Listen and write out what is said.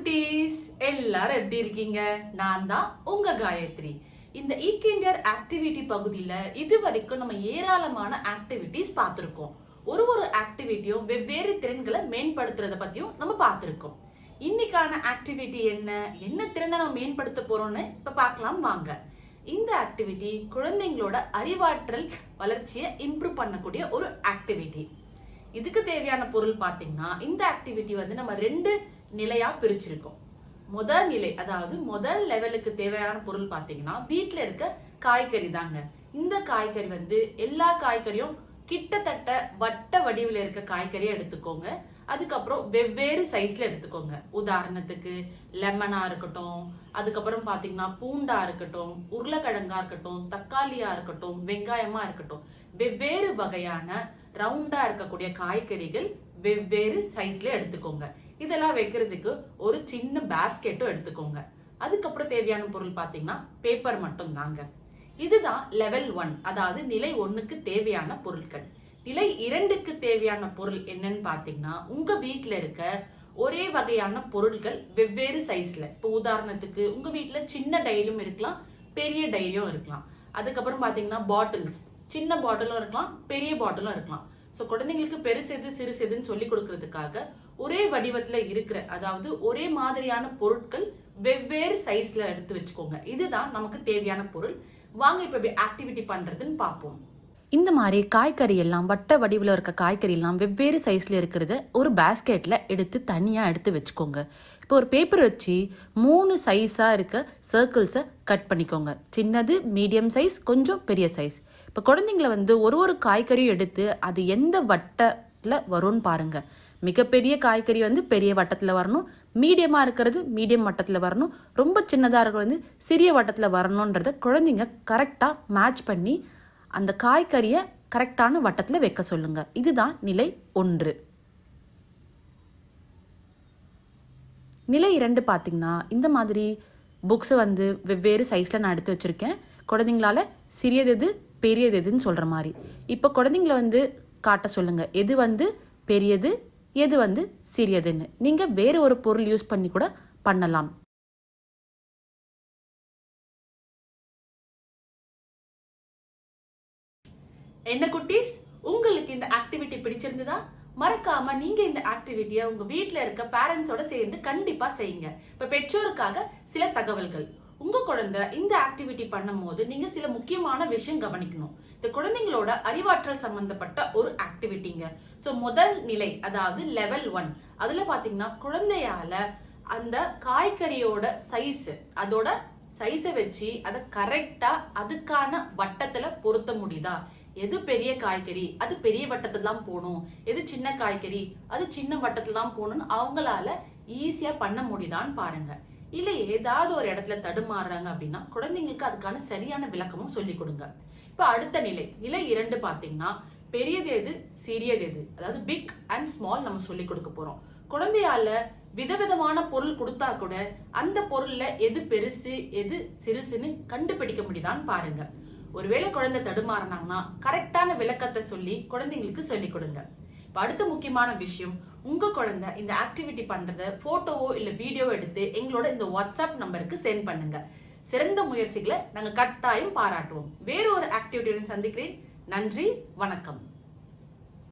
குட்டீஸ் எல்லாரும் எப்படி இருக்கீங்க? நான் தான் உங்க காயத்ரி. இந்த ஈக்கிண்டர் ஆக்டிவிட்டி பகுதியில் இது வரைக்கும் நம்ம ஏராளமான ஆக்டிவிட்டிஸ் பார்த்துருக்கோம். ஒரு ஒரு ஆக்டிவிட்டியும் வெவ்வேறு திறன்களை மேம்படுத்துறத பத்தியும் நம்ம பார்த்துருக்கோம். இன்னைக்கான ஆக்டிவிட்டி என்ன? என்ன திறனை நம்ம மேம்படுத்த போறோம்னு இப்போ பார்க்கலாம் வாங்க. இந்த ஆக்டிவிட்டி குழந்தைங்களோட அறிவாற்றல் வளர்ச்சியை இம்ப்ரூவ் பண்ணக்கூடிய ஒரு ஆக்டிவிட்டி இதுக்கு தேவையான பொருள் பார்த்தீங்கன்னா இந்த ஆக்டிவிட்டி வந்து நம்ம ரெண்டு நிலையாக பிரிச்சிருக்கோம். முதல் நிலை அதாவது முதல் லெவலுக்கு தேவையான பொருள் பார்த்தீங்கன்னா வீட்டில் இருக்க காய்கறி தாங்க. இந்த காய்கறி வந்து எல்லா காய்கறியும் கிட்டத்தட்ட வட்ட வடிவில் இருக்க காய்கறியை எடுத்துக்கோங்க. அதுக்கப்புறம் வெவ்வேறு சைஸில் எடுத்துக்கோங்க. உதாரணத்துக்கு லெமனாக இருக்கட்டும் அதுக்கப்புறம் பார்த்தீங்கன்னா பூண்டா இருக்கட்டும் உருளைக்கிழங்காக இருக்கட்டும் தக்காளியாக இருக்கட்டும் வெங்காயமாக இருக்கட்டும் வெவ்வேறு வகையான ரவுண்டாக இருக்கக்கூடிய காய்கறிகள் வெவ்வேறு சைஸில் எடுத்துக்கோங்க. இதெல்லாம் வைக்கிறதுக்கு ஒரு சின்ன பேஸ்கெட்டும் எடுத்துக்கோங்க. அதுக்கப்புறம் தேவையான பொருள் பார்த்தீங்கன்னா பேப்பர் மட்டும் தாங்க இதுதான் லெவல் ஒன் அதாவது நிலை ஒன்றுக்கு தேவையான பொருட்கள். நிலை இரண்டுக்கு தேவையான பொருள் என்னன்னு பார்த்தீங்கன்னா உங்கள் வீட்டில் இருக்க ஒரே வகையான பொருட்கள் வெவ்வேறு சைஸில் இப்போ உதாரணத்துக்கு உங்கள் வீட்டில் சின்ன டைரியும் இருக்கலாம் பெரிய டைரியும் இருக்கலாம். அதுக்கப்புறம் பார்த்தீங்கன்னா பாட்டில்ஸ் சின்ன பாட்டிலும் இருக்கலாம் பெரிய பாட்டிலும் இருக்கலாம். ஸோ குழந்தைங்களுக்கு பெருசு எது சொல்லி கொடுக்கறதுக்காக ஒரே வடிவத்தில் இருக்கிற அதாவது ஒரே மாதிரியான பொருட்கள் வெவ்வேறு சைஸில் எடுத்து வச்சுக்கோங்க. இதுதான் நமக்கு தேவையான பொருள். வாங்க இப்போ எப்படி ஆக்டிவிட்டி பண்ணுறதுன்னு பார்ப்போம். இந்த மாதிரி காய்கறி எல்லாம் வட்ட வடிவில் இருக்க காய்கறி எல்லாம் வெவ்வேறு சைஸில் இருக்கிறத ஒரு பேஸ்கெட்டில் எடுத்து தனியாக எடுத்து வச்சுக்கோங்க. இப்போ ஒரு பேப்பர் வச்சு மூணு சைஸாக இருக்க சர்க்கிள்ஸை கட் பண்ணிக்கோங்க. சின்னது மீடியம் சைஸ் கொஞ்சம் பெரிய சைஸ் இப்போ குழந்தைங்கள வந்து ஒரு ஒரு காய்கறியும் எடுத்து அது எந்த வட்டத்தில் வரும்னு பாருங்கள் மிகப்பெரிய காய்கறி வந்து பெரிய வட்டத்தில் வரணும் மீடியமாக இருக்கிறது மீடியம் வட்டத்தில் வரணும். ரொம்ப சின்னதாக இருக்கிறது வந்து சிறிய வட்டத்தில் வரணுன்றத குழந்தைங்க கரெக்டாக மேட்ச் பண்ணி அந்த காய்கறியை கரெக்டான வட்டத்தில் வைக்க சொல்லுங்க. இதுதான் நிலை ஒன்று. நிலை இரண்டு பார்த்தீங்கன்னா இந்த மாதிரி புக்ஸை வந்து வெவ்வேறு சைஸில் நான் எடுத்து வச்சுருக்கேன். குழந்தைங்களால சிறியது எது பெரியது எதுன்னு சொல்கிற மாதிரி. இப்போ குழந்தைங்கள வந்து காட்ட சொல்லுங்கள் எது வந்து பெரியது எது வந்து சிறியதுன்னு. நீங்கள் வேறு ஒரு பொருள் யூஸ் பண்ணி கூட பண்ணலாம். என்ன குட்டீஸ்? உங்களுக்கு இந்த ஆக்டிவிட்டி பிடிச்சிருந்ததா? மறக்காம நீங்க இந்த ஆக்டிவிட்டியை உங்க வீட்டில் இருக்க பேரண்ட்ஸோட சேர்ந்து கண்டிப்பா செய்யுங்க. இப்ப பெற்றோருக்காக சில தகவல்கள். உங்க குழந்தை இந்த ஆக்டிவிட்டி பண்ணும்போது நீங்க சில முக்கியமான விஷயம் கவனிக்கணும். இந்த குழந்தைங்களோட அறிவாற்றல் சம்பந்தப்பட்ட ஒரு ஆக்டிவிட்டிங்க ஸோ முதல் நிலை அதாவது லெவல் ஒன் அதுல பாத்தீங்கன்னா குழந்தையால அந்த காய்கறியோட சைஸ் அதோட சைஸை வச்சு அதை கரெக்டா அதுக்கான வட்டத்துல பொருத்த முடியுதா? எது பெரிய காய்கறி அது பெரிய வட்டத்தில் தான் போகணும். எது சின்ன காய்கறி அது சின்ன வட்டத்தில் தான் போகணும்னு அவங்களால ஈஸியாக பண்ண முடியுதான்னு பாருங்க. இல்லை ஏதாவது ஒரு இடத்துல தடுமாறுறாங்க அப்படின்னா குழந்தைங்களுக்கு அதுக்கான சரியான விளக்கமும் சொல்லி கொடுங்க. இப்போ அடுத்த நிலை நிலை இரண்டு பார்த்தீங்கன்னா பெரியது எது சிறியது எது? அதாவது பிக் அண்ட் ஸ்மால் நம்ம சொல்லி கொடுக்க போகிறோம் குழந்தையால விதவிதமான பொருள் கொடுத்தா கூட அந்த பொருள்ல எது பெருசு எது சிறுசுன்னு கண்டுபிடிக்க முடியுதான்னு பாருங்க. ஒருவேளை குழந்தை தடுமாறினாங்கன்னா கரெக்டான விளக்கத்தை சொல்லி குழந்தைங்களுக்கு சொல்லி கொடுங்க. இப்போ அடுத்த முக்கியமான விஷயம் உங்கள் குழந்தை இந்த ஆக்டிவிட்டி பண்ணுறத ஃபோட்டோவோ இல்லை வீடியோவோ எடுத்து எங்களோட இந்த வாட்ஸ்அப் நம்பருக்கு சென்ட் பண்ணுங்க. சிறந்த முயற்சிகளை நாங்கள் கட்டாயம் பாராட்டுவோம். வேறு ஒரு ஆக்டிவிட்டியுடன் சந்திக்கிறேன். நன்றி வணக்கம்.